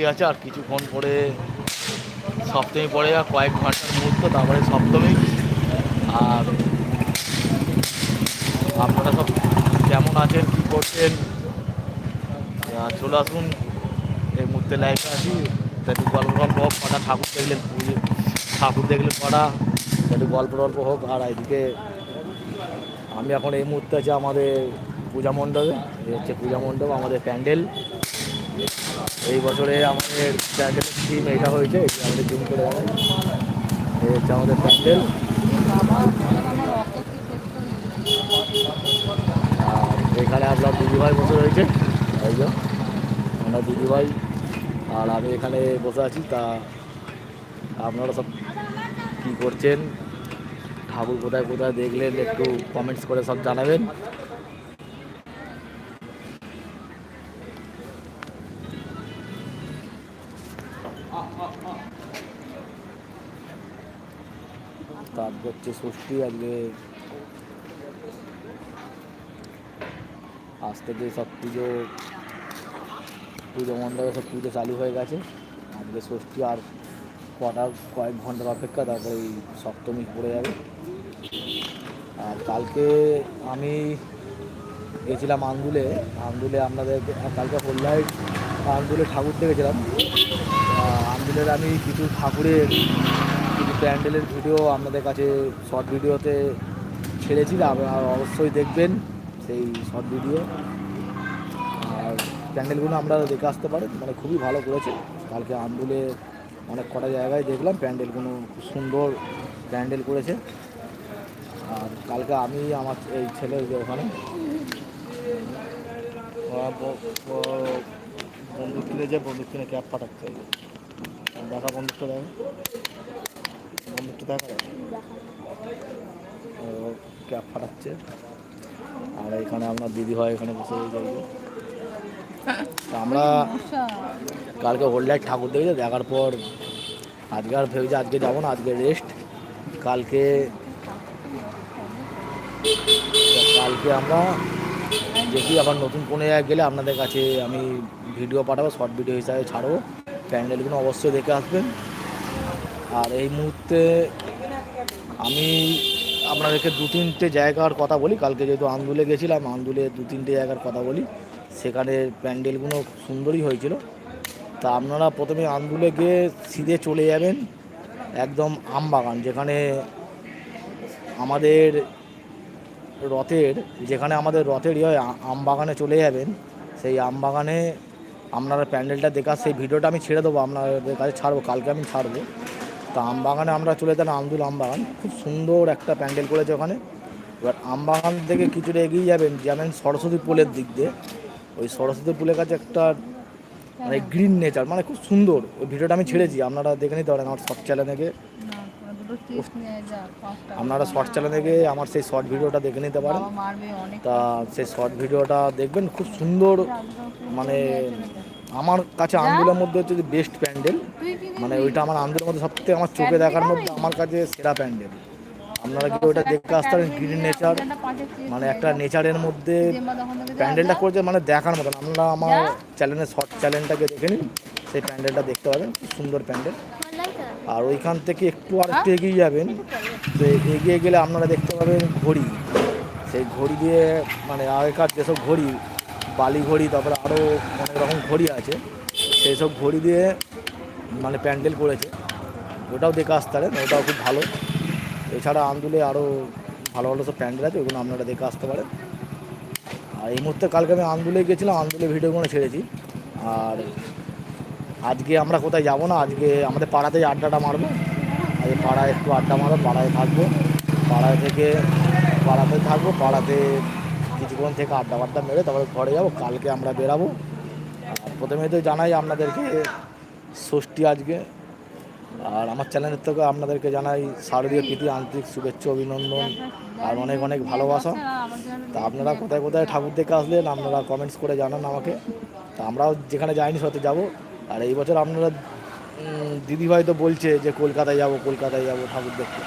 বাকি আছে, আর কিছুক্ষণ পরে সপ্তমী পরে আর কয়েক ঘণ্টার মুহূর্ত, তারপরে সপ্তমী। আর আপনারা সব কেমন আছেন, কী করছেন? চলে আসুন, এই মুহূর্তে লাইফে আছি। একটু গল্প গল্প হোক, কটা ঠাকুর দেখলেন ঠাকুর দেখলে কটা। একটু গল্প টল্প হোক, আর এদিকে আমি এখন এই মুহূর্তে আছি আমাদের পূজা মণ্ডপে, এই হচ্ছে পূজা মণ্ডপ, আমাদের প্যান্ডেল। এই বছরে আমাদের প্যান্ডেলের থিম এটা হয়েছে আমাদের জুম করে এই হচ্ছে আমাদের প্যান্ডেল। এখানে আপনার দিদিভাই বসে রয়েছে। যে, আমরা দিদিভাই, আর আমি এখানে বসে আছি। তা আপনারা সব কী করছেন? ঠাকুর কোথায় কোথায় দেখলেন, একটু কমেন্টস করে সব জানাবেন। হচ্ছে ষষ্ঠী আজকে আজ থেকে সব পুজো পুজো মণ্ডপে সব পুজো চালু হয়ে গেছে। আজকে ষষ্ঠী আর কটা, কয়েক ঘণ্টার অপেক্ষা, তারপরে এই সপ্তমী পড়ে যাবে। আর কালকে আমি গেছিলাম আন্দুলে। আন্দুলে আপনাদের, কালকে হোল্লাইট আন্দুলে ঠাকুর দেখেছিলাম। আন্দুলের আমি কিছু ঠাকুরের প্যান্ডেলের ভিডিও আপনাদের কাছে শর্ট ভিডিওতে ছেড়েছি আপনারা অবশ্যই দেখবেন সেই শর্ট ভিডিও আর প্যান্ডেলগুলো আমরা দেখে আসতে পারেন মানে খুবই ভালো করেছে। কালকে আন্দুলে অনেক কটা জায়গায় দেখলাম, প্যান্ডেলগুলো খুব সুন্দর প্যান্ডেল করেছে। আর কালকে আমি, আমার এই ছেলে ওখানে বন্দুক কিনে যে বন্দুক কিনে ক্যাব পাঠাচ্ছে। দেখা বন্দুকটা দেখা। আর এখানে আপনার দিদি হয় এখানে বসে আমরা কালকে হোল্ডার ঠাকুর দেখেছি, দেখার পর আজকে আর ভেবেছি আজকে যাব না, আজকে রেস্ট কালকে কালকে আমরা দেখি আবার নতুন কোনো জায়গায় গেলে আপনাদের কাছে আমি ভিডিও পাঠাবো শর্ট ভিডিও হিসাবে ছাড়বো। প্যান্ডেলগুলো অবশ্যই দেখে আসবেন। আর এই মুহূর্তে আমি আপনাদেরকে দু তিনটে জায়গার কথা বলি। কালকে যেহেতু আন্দুলে গেছিলাম, আন্দুলে দু তিনটে জায়গার কথা বলি। সেখানে প্যান্ডেলগুলো সুন্দরই হয়েছিল। তা আপনারা প্রথমে আন্দুলে গিয়ে সিধে চলে যাবেন একদম আমবাগান, যেখানে আমাদের রথের, যেখানে আমাদের রথের ইয়ে আমবাগানে চলে যাবেন। সেই আমবাগানে আপনারা প্যান্ডেলটা দেখার, সেই ভিডিওটা আমি ছেড়ে দেবো, আপনাদের কাছে ছাড়বো, কালকে আমি ছাড়বো। তা আমবাগানে আমরা চলে যেতাম আমদুল আম বাগান খুব সুন্দর একটা প্যান্ডেল করেছে ওখানে। এবার আম বাগান থেকে কিছুটা এগিয়ে যাবেন যাবেন সরস্বতী পুলের দিক দিয়ে। ওই সরস্বতী পুলের কাছে একটা মানে গ্রিন নেচার মানে খুব সুন্দর। ওই ভিডিওটা আমি ছেড়েছি আপনারা দেখে নিতে পারেন আমার শর্ট চ্যানেলে গিয়ে। আপনারা শর্ট চ্যানেলে গিয়ে আমার সেই শর্ট ভিডিওটা দেখে নিতে পারেন। তা সেই শর্ট ভিডিওটা দেখবেন খুব সুন্দর মানে আমার কাছে আন্দোলনের মধ্যে হচ্ছে যে বেস্ট প্যান্ডেল। মানে ওইটা আমার আন্দোলনের মধ্যে সবথেকে আমার চোখে দেখার মধ্যে আমার কাছে সেরা প্যান্ডেল। আপনারা কি ওইটা দেখতে আসতে পারেন গ্রিন নেচার মানে একটা নেচারের মধ্যে প্যান্ডেলটা করেছে মানে দেখার মতন। আপনারা আমার চ্যানেলের শর্ট চ্যানেলটাকে দেখে নিন সেই প্যান্ডেলটা দেখতে পাবেন খুব সুন্দর প্যান্ডেল। আর ওইখান থেকে একটু আর একটু এগিয়ে যাবেন তো এগিয়ে গেলে আপনারা দেখতে পাবেন ঘড়ি। সেই ঘড়ি দিয়ে মানে আগেকার যেসব ঘড়ি বালি ঘড়ি, তারপরে আরও অনেক রকম ঘড়ি আছে। সেই সব ঘড়ি দিয়ে মানে প্যান্ডেল করেছে। ওটাও দেখে আসতে পারেন, ওটাও খুব ভালো। এছাড়া আন্দুলে আরও ভালো ভালো সব প্যান্ডেল আছে, ওগুলো আপনারা দেখে আসতে পারেন। আর এই মুহূর্তে কালকে আমি আন্দুলে গেছিলাম, আন্দুলে ভিডিওগুলো ছেড়েছি। আর আজকে আমরা কোথায় যাব না, আজকে আমাদের পাড়াতেই আড্ডাটা মারবো, আজকে পাড়ায় একটু আড্ডা মারবো, পাড়ায় থাকব। পাড়ায় থেকে পাড়াতে থাকব, পাড়াতে কিছুক্ষণ থেকে আড্ডা বাড্ডা মেরে তারপরে ঘরে যাব, কালকে আমরা বেরাবো। আর প্রথমে তো জানাই আপনাদেরকে ষষ্ঠী আজকে। আর আমার চ্যানেলের থেকে আপনাদেরকে জানাই শারদীয় প্রীতি, আন্তরিক শুভেচ্ছা, অভিনন্দন আর অনেক অনেক ভালোবাসা। তা আপনারা কোথায় কোথায় ঠাকুর দেখে আসলেন, আপনারা কমেন্টস করে জানান আমাকে। তা আমরাও যেখানে যাইনি সাথে যাব। আর এই বছর আপনারা দিদিভাই তো বলছে যে কলকাতায় যাব কলকাতায় যাব ঠাকুর দেখতে।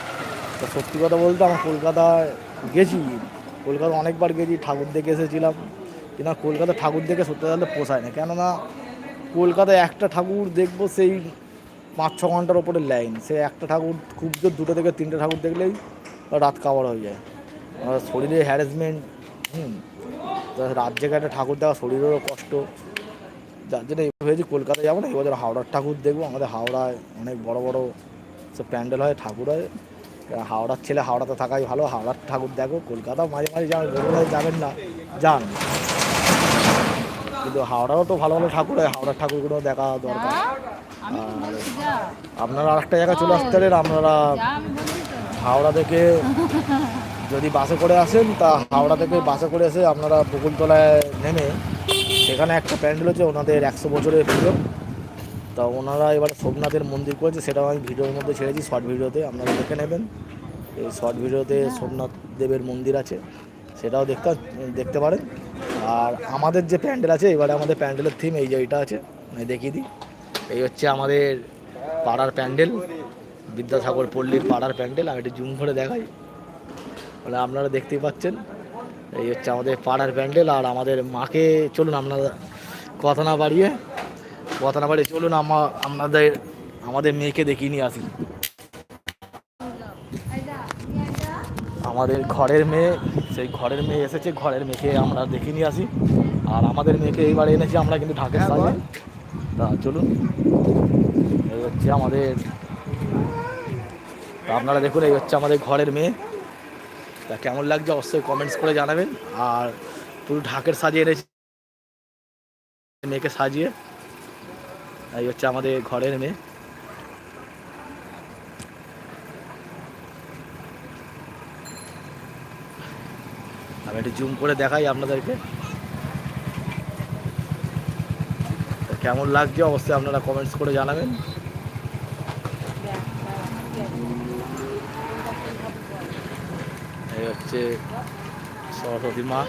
তো সত্যি কথা বলতে আমার কলকাতায় গেছি। কলকাতা অনেকবার গেছি, ঠাকুর দেখে এসেছিলাম। কিন্তু কলকাতা ঠাকুর দেখে সত্যি তাহলে পোষায় না কেননা কলকাতায় একটা ঠাকুর দেখব সেই পাঁচ ছ ঘণ্টার ওপরে লাইন সে একটা ঠাকুর খুব জোর দুটো থেকে তিনটে ঠাকুর দেখলেই রাত কাবার হয়ে যায়। শরীরে হ্যারাসমেন্ট হুম রাত জেগে একটা ঠাকুর দেখা শরীরেরও কষ্ট। যার জন্য এবার হয়েছে কলকাতায় যাব না এবছর হাওড়ার ঠাকুর দেখব। আমাদের হাওড়ায় অনেক বড় বড় সব প্যান্ডেল হয়, ঠাকুর হয়। এবার হাওড়ার ছেলে হাওড়াতে থাকাই ভালো হাওড়ার ঠাকুর দেখো কলকাতা মাঝে মাঝে যাবেন বলব যাবেন না যান। কিন্তু হাওড়ারও তো ভালো ভালো ঠাকুর হয় হাওড়ার ঠাকুরগুলো দেখা দরকার। আর আপনারা আরেকটা জায়গায় চলে আসতে পারেন আপনারা হাওড়া থেকে যদি বাসে করে আসেন তা হাওড়া থেকে বাসে করে এসে আপনারা বকুলতলায় নেমে সেখানে একটা প্যান্ডেল হচ্ছে ওনাদের একশো বছরের পুজো। তা ওনারা এবার সোমনাথের মন্দির করেছে, সেটাও আমি ভিডিওর মধ্যে ছেড়েছি শর্ট ভিডিওতে, আপনারা দেখে নেবেন। এই শর্ট ভিডিওতে সোমনাথ দেবের মন্দির আছে, সেটাও দেখতে দেখতে পারেন। আর আমাদের যে প্যান্ডেল আছে, এবারে আমাদের প্যান্ডেলের থিম এই যে এটা আছে, আমি দেখিয়ে দিই। এই হচ্ছে আমাদের পাড়ার প্যান্ডেল, বিদ্যাসাগর পল্লীর পাড়ার প্যান্ডেল, আমি একটু জুম করে দেখাই। মানে আপনারা দেখতেই পাচ্ছেন, এই হচ্ছে আমাদের পাড়ার প্যান্ডেল, আর আমাদের মাকে, চলুন আপনারা কথা না বাড়িয়ে কথা না বাড়িয়ে চলুন আমার আপনাদের আমাদের মেয়েকে দেখিয়ে নিয়ে আসি। আমাদের ঘরের মেয়ে সেই ঘরের মেয়ে এসেছে ঘরের মেয়েকে আমরা দেখিয়ে নিয়ে আসি। আর আমাদের মেয়েকে এইবার এনেছি আমরা কিন্তু ঢাকের সাজে তা চলুন এই হচ্ছে আমাদের তা আপনারা দেখুন এই হচ্ছে আমাদের ঘরের মেয়ে। তা কেমন লাগছে অবশ্যই কমেন্টস করে জানাবেন। আর পুরো ঢাকের সাজিয়ে এনেছি মেয়েকে সাজিয়ে। এই হচ্ছে আমাদের ঘরের মেয়ে। আমি একটু জুম করে দেখাই আপনাদেরকে। কেমন লাগছে অবশ্যই আপনারা কমেন্টস করে জানাবেন। এই হচ্ছে সরস্বতী মা।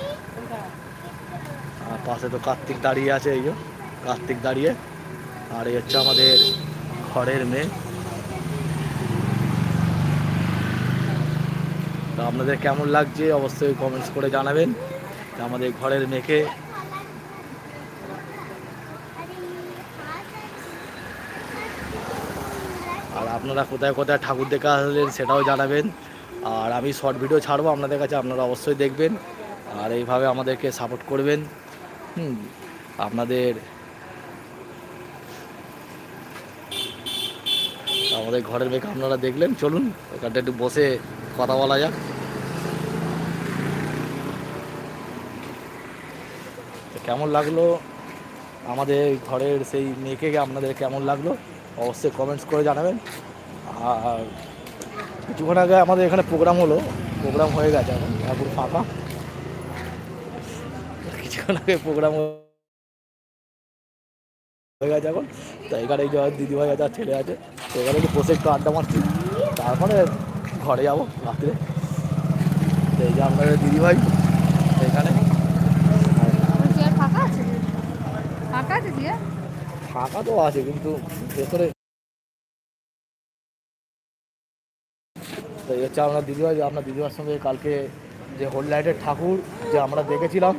পাশে তো কার্তিক দাঁড়িয়ে আছে, এই কার্তিক দাঁড়িয়ে। আর এই হচ্ছে আমাদের ঘরের মেয়ে। তো আপনাদের কেমন লাগছে অবশ্যই কমেন্টস করে জানাবেন। আমাদের ঘরের মেয়েকে আর আপনারা কোথায় কোথায় ঠাকুর দেখা আসলেন সেটাও জানাবেন। আর আমি শর্ট ভিডিও ছাড়বো, আপনাদের কাছে আপনারা অবশ্যই দেখবেন। আর এইভাবে আমাদেরকে সাপোর্ট করবেন। হুম, আপনাদের আমাদের ঘরের মেয়েকে আপনারা দেখলেন। চলুন, এখানটা একটু বসে কথা বলা যাক। কেমন লাগল? আমাদের ঘরের সেই মেয়েকে আপনাদের কেমন লাগল? অবশ্যই কমেন্টস করে জানাবেন। আর কিছুক্ষণ আগে আমাদের এখানে প্রোগ্রাম হলো। প্রোগ্রাম হয়ে গেছে এখন এখন ফাঁকা। কিছুক্ষণ আগে প্রোগ্রাম হয়ে গেছে এখন। তো এখানে এই যে দিদিভাই আছে ছেলে আছে। এখানে একটু বসে একটু আড্ডা মারছি। তারপরে ঘরে যাব রাত্রে। এই যে আপনাদের দিদিভাই এখানে। ফাঁকা তো আছে কিন্তু ভেতরে তো এই হচ্ছে আপনার দিদিভাই আপনার দিদিভাইয়ের সঙ্গে কালকে যে হোল লাইটের ঠাকুর যে আমরা দেখেছিলাম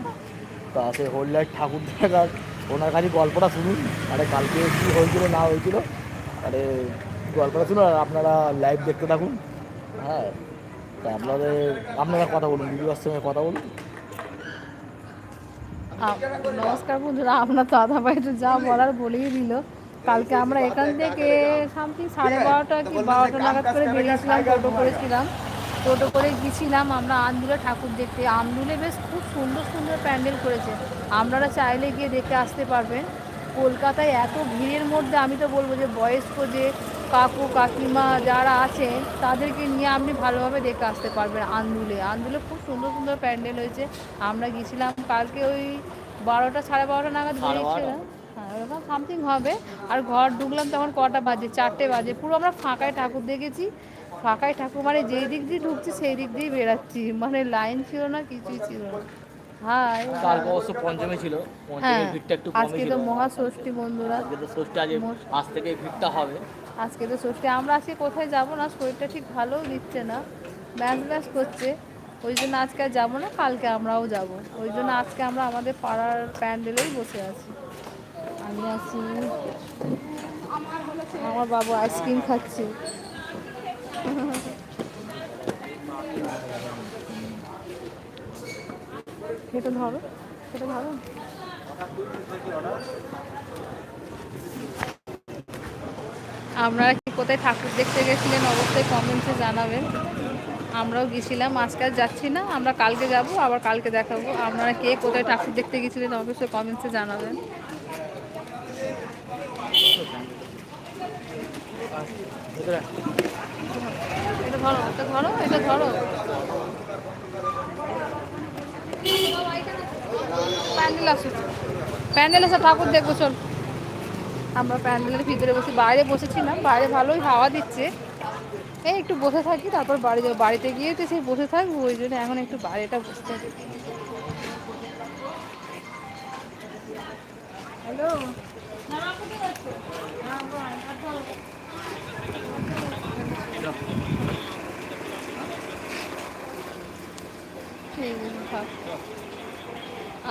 তা সেই হোল লাইট ঠাকুর দেখার ওনার কাছে গল্পটা শুনুন। আরে কালকে কী হয়েছিল না হয়েছিল আরে গল্পটা শুনুন আর আপনারা লাইভ দেখতে থাকুন। হ্যাঁ তা আপনাদের, আপনারা কথা বলুন দিদিভাইয়ের সঙ্গে কথা বলুন। নমস্কার বন্ধুরা, আপনার দাদা ভাই যা বলার বলেই দিল। কালকে আমরা এখান থেকে সামথিং সাড়ে বারোটা কি বারোটা নাগাদ করে বেরিয়েছিলাম, টোটো করেছিলাম। টোটো করে গেছিলাম আমরা আন্দুলে ঠাকুর দেখতে। আন্দুলে বেশ খুব সুন্দর সুন্দর প্যান্ডেল করেছে। আপনারা চাইলে গিয়ে দেখে আসতে পারবেন। কলকাতায় এত ভিড়ের মধ্যে আমি তো বলব যে বয়স্ক যে কাকু কাকিমা যারা আছেন তাদেরকে নিয়ে আপনি ভালোভাবে দেখে আসতে পারবেন আন্দুলে। আন্দুলে খুব সুন্দর সুন্দর প্যান্ডেল হয়েছে। আমরা গেছিলাম কালকে ওই বারোটা সাড়ে বারোটা নাগাদ বেরিয়েছিলাম হ্যাঁ ওরকম সামথিং হবে। আর ঘর ঢুকলাম তখন কটা বাজে? চারটে বাজে। পুরো আমরা ফাঁকায় ঠাকুর দেখেছি। ফাঁকায় ঠাকুর মানে যেই দিক দিয়ে ঢুকছি সেই দিক দিয়েই বেরাচ্ছি মানে লাইন ছিল না কিছুই ছিল না। হাই কালকে অবশ্য পঞ্চমী ছিল। হ্যাঁ পঞ্চমীর ভিড়টা একটু কমে আজকে তো মহাষষ্ঠী বন্ধুরা। আজকে তো ষষ্ঠী আজ আজ থেকে ভিড়টা হবে। আজকে তো ষষ্ঠী আমরা আজকে কোথায় যাব না? শরীরটা ঠিক ভালোও দিচ্ছে না। ব্যাস ব্যাস করছে। ওই জন্য আজকে আর যাব না, কালকে আমরাও যাব। ওই জন্য আজকে আমরা আমাদের পাড়ার প্যান্ডেলেই বসে আছি। আমি আছি। আমার বাবু আইসক্রিম খাচ্ছে। এটা ধরো। এটা ধরো। আপনারা কি কোথায় ঠাকুর দেখতে গেছিলেন অবশ্যই কমেন্টসে জানাবেন। আমরাও গেছিলাম আজকাল যাচ্ছি না, আমরা কালকে যাব, আবার কালকে দেখাবো। আপনারা কে কোথায় ঠাকুর দেখতে গেছিলেন অবশ্যই কমেন্টসে জানাবেন। এটা ধরো এটা ধরো প্যান্ডেল আসো প্যান্ডেল এসে ঠাকুর দেখব, চল। আমরা প্যান্ডেলের ভিতরে বসে, বাইরে বসেছিলাম, বাইরে ভালোই হাওয়া দিচ্ছে। এই একটু বসে থাকি, তারপর বাড়ি যাব। বাড়িতে গিয়ে তো সেই বসে থাকব, ওই জন্য এখন একটু বাইরেটা বসে থাকি। হ্যালো?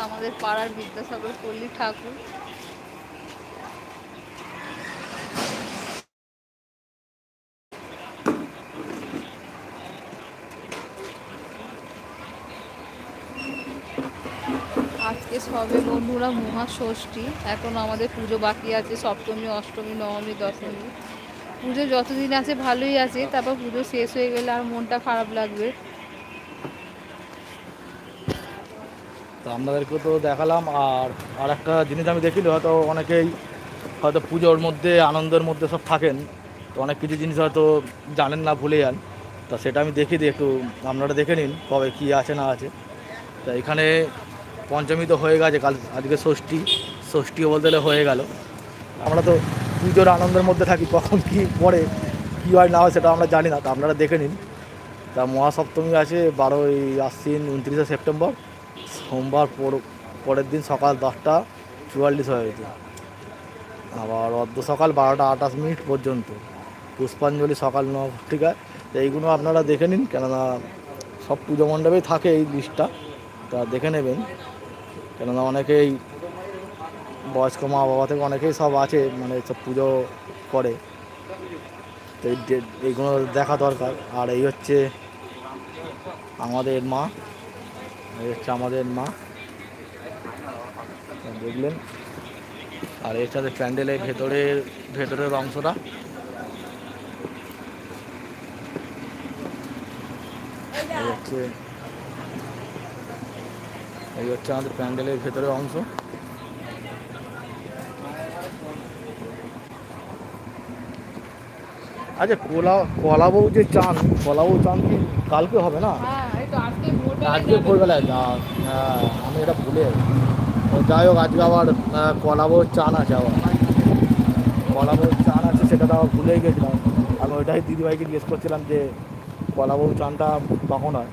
আমাদের পাড়ার বিদ্যাসাগর পল্লী ঠাকুর। সবে বন্ধুরা মহা ষষ্ঠী এখন আমাদের পুজো বাকি আছে, সপ্তমী, অষ্টমী, নবমী, দশমী। পুজো যতদিন আছে ভালোই আছে, তারপর পুজো শেষ হয়ে গেলে আর মনটা খারাপ লাগবে। তো আপনাদেরকেও তো দেখালাম, আর আর একটা জিনিস আমি দেখিলে হয়তো অনেকেই হয়তো পুজোর মধ্যে, আনন্দের মধ্যে সব থাকেন, তো অনেক কিছু জিনিস হয়তো জানেন না, ভুলে যান। তা সেটা আমি দেখিয়ে দিই একটু আপনারা দেখে নিন কবে কী আছে, না আছে। তা এখানে পঞ্চমী তো হয়ে গেছে, কাল আজকে ষষ্ঠী, ষষ্ঠীও বলতে গেলে হয়ে গেল। আমরা তো পুজোর আনন্দের মধ্যে থাকি, কখন কী পরে কী হয় না হয় সেটা আমরা জানি না, তা আপনারা দেখে নিন। তা মহাসপ্তমী আছে বারোই আশ্বিন উনত্রিশে সেপ্টেম্বর, সোমবার পর- পরের দিন সকাল দশটা চুয়াল্লিশ হয়েছে আবার অর্ধ সকাল বারোটা আঠাশ মিনিট পর্যন্ত, পুষ্পাঞ্জলি সকাল ন ঘটিকায় তো এইগুলো আপনারা দেখে নিন, কেননা সব পুজো মণ্ডপেই থাকে এই লিস্টটা তা দেখে নেবেন। কেননা অনেকেই বয়স্ক মা বাবা থেকে অনেকেই সব আছে মানে সব পুজো করে। তো এইগুলো দেখা দরকার। আর এই হচ্ছে আমাদের মা। এই হচ্ছে আমাদের মা। দেখলেন? আর এর সাথে প্যান্ডেলের ভেতরের ভেতরের অংশটা। হচ্ছে এই হচ্ছে আমাদের প্যান্ডেলের ভেতরের অংশ। আচ্ছা কলা কলাবউ যে চান কলাবউ চান কি কালকে হবে না? হ্যাঁ আজকে ভোরবেলা ভোরবেলায়? যা হ্যাঁ, আমি এটা ভুলে যাই। হোক আজকে আবার কলাবর চান আছে আবার। কলাবর চান আছে সেটা তো আবার ভুলেই গেছিলাম। আমি ওইটাই দিদিভাইকে জিজ্ঞেস করছিলাম যে কলাবর চানটা কখন হয়?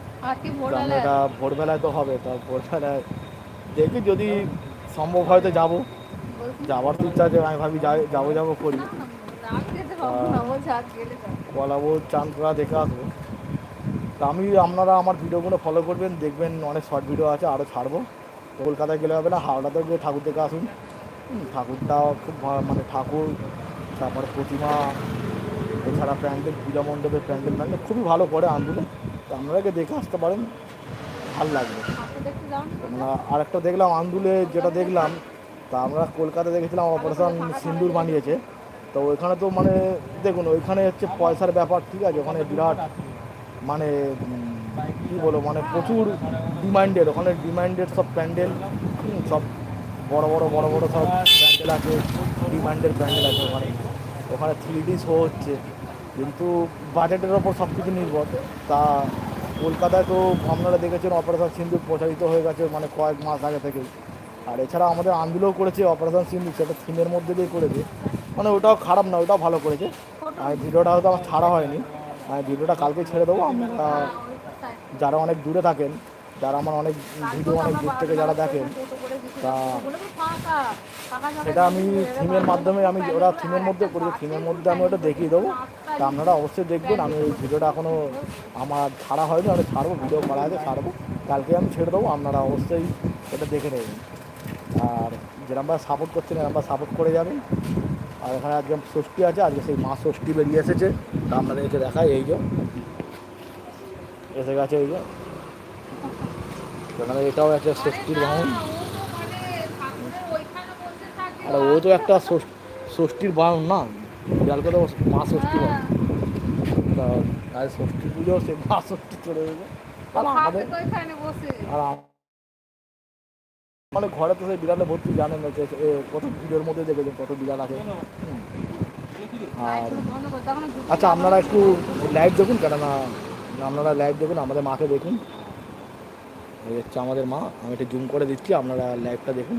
এটা ভোরবেলায় তো হবে তা ভোরবেলায় দেখি যদি সম্ভব হয় তো যাব। যাওয়ার তো ইচ্ছা আছে আমি ভাবি যাব যাব করি। কলাবর চান করা দেখে আসব। তা আমি আপনারা আমার ভিডিওগুলো ফলো করবেন দেখবেন অনেক শর্ট ভিডিও আছে আরও ছাড়বো। কলকাতায় গেলে হবে না হাওড়াতেও গিয়ে ঠাকুর দেখে আসুন। ঠাকুরটা খুব মানে ঠাকুর তারপরে প্রতিমা এছাড়া প্যান্ডেল পূজা মণ্ডপের প্যান্ডেল প্যান্ডেল খুবই ভালো করে আন্দোলন। তো আপনারা দেখে আসতে পারেন ভালো লাগবে? আমরা আরেকটা দেখলাম আন্দুলে যেটা দেখলাম তা আমরা কলকাতা দেখেছিলাম অপারেশন সিন্দুর বানিয়েছে। তো ওইখানে তো মানে দেখুন ওইখানে হচ্ছে পয়সার ব্যাপার ঠিক আছে ওখানে বিরাট মানে কি বলব মানে প্রচুর ডিমান্ডেড ওখানে ডিমান্ডেড সব প্যান্ডেল সব বড় বড় বড় বড় সব প্যান্ডেল আছে ডিমান্ডেড প্যান্ডেল আছে ওখানে। ওখানে থ্রি ডি শো হচ্ছে। কিন্তু বাজেটের ওপর সব কিছু নির্ভর। তা কলকাতায় তো আপনারা দেখেছেন অপারেশন সিন্ধু প্রচারিত হয়ে গেছে মানে কয়েক মাস আগে থেকেই। আর এছাড়া আমাদের আন্দোলন করেছে অপারেশন সিন্ধু সেটা থিমের মধ্যে দিয়ে করেছে। মানে ওটাও খারাপ না, ওটাও ভালো করেছে। আর ভিডিওটা হয়তো আমার ছাড়া হয়নি। আমি ভিডিওটা কালকে ছেড়ে দেবো। আপনারা যারা অনেক দূরে থাকেন, যারা আমার অনেক ভিডিও, অনেক দূর থেকে যারা দেখেন, তা সেটা আমি থিমের মাধ্যমে আমি ওরা থিমের মধ্যে করেছি থিমের মধ্যে আমি ওটা দেখিয়ে দেবো। তা আপনারা অবশ্যই দেখবেন, আমি ওই ভিডিওটা এখনও আমার ছাড়া হয়নি, আমি ছাড়বো, ভিডিও করা আছে, ছাড়বো। কালকে আমি ছেড়ে দেবো, আপনারা অবশ্যই এটা দেখে নেবেন। আর যেরকমভাবে সাপোর্ট করছেন এরকমভাবে সাপোর্ট করে যাবেন। আর এখানে আজকে ষষ্ঠী আছে, আজকে সেই মা ষষ্ঠী বেরিয়ে এসেছে। তা আপনাদেরকে দেখায় এই যে। এসে গেছে, এই যে। এখানে এটাও একটা ষষ্ঠীর বাহন আর ও তো একটা ষষ্ঠীর বাহন না। বিড়াল করে ও মা ষষ্ঠী বাহন। তা আজ ষষ্ঠী পুজো সে মা ষষ্ঠী চলে যাবে। আর আমাদের আর মানে ঘরে তো সেই বিড়ালে ভর্তি জানেন না যে কত ভিড়ের মধ্যে দেখেছেন কত বিড়াল আছে। আর আচ্ছা আপনারা একটু লাইভ দেখুন কেননা আপনারা লাইভ দেখুন আমাদের মাকে দেখুন। এই হচ্ছে আমাদের মা আমি একটু জুম করে দিচ্ছি আপনারা লাইভটা দেখুন।